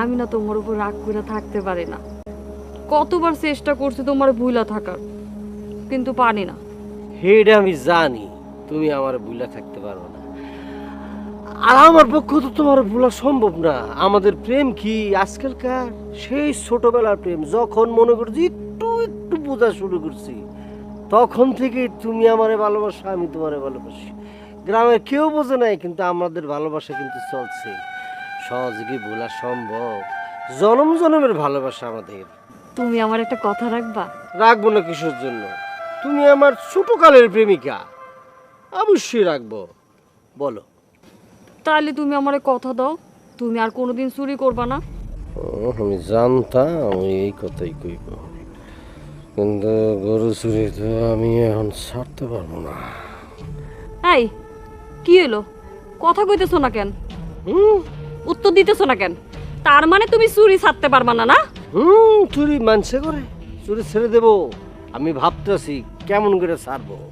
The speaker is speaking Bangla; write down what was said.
আমি না তোমার উপর রাগ করে থাকতে পারি না। কতবার চেষ্টা করছি তোমার ভুলা থাকার, কিন্তু পারি না। হেডা আমি জানি, তুমি আমার ভুলে থাকতে পারো না। আর আমার পক্ষে তো তোমার ভুলা সম্ভব না। আমাদের প্রেম কি আজকালকার সেই ছোটবেলার প্রেম? যখন মনে করছি একটু একটু বোঝা শুরু করছি, তখন থেকে তুমি আমারে ভালোবাসো, আমি তোমারে ভালোবাসি। গ্রামের কেউ বোঝে নাই, কিন্তু আমাদের ভালোবাসা কিন্তু চলছে। সহজে কি ভোলা সম্ভব। জনম জনমের ভালোবাসা আমাদের। তুমি আমার একটা কথা রাখবা? রাখব না কিসের জন্য? তুমি আমার ছোটকালের প্রেমিকা। অবশ্যই রাখব। বলো। তাহলে তুমি আমার কথা দাও। তুমি আর কোনোদিন চুরি করবা না। আমি জানতাম আমি এই কথাই কইব। কিন্তু গরু চুরি তো আমি এখন ছাড়তে পারব না। এই কি এলো কথা কইতেছো না কেন? হুম? উত্তর দিতেছো না কেন? তার মানে তুমি চুরি ছাড়তে পারবা না না? হুম, চুরি মানছে করে। চুরি ছেড়ে দেবো। আমি ভাবতেছি কেমন করে ছাড়বো।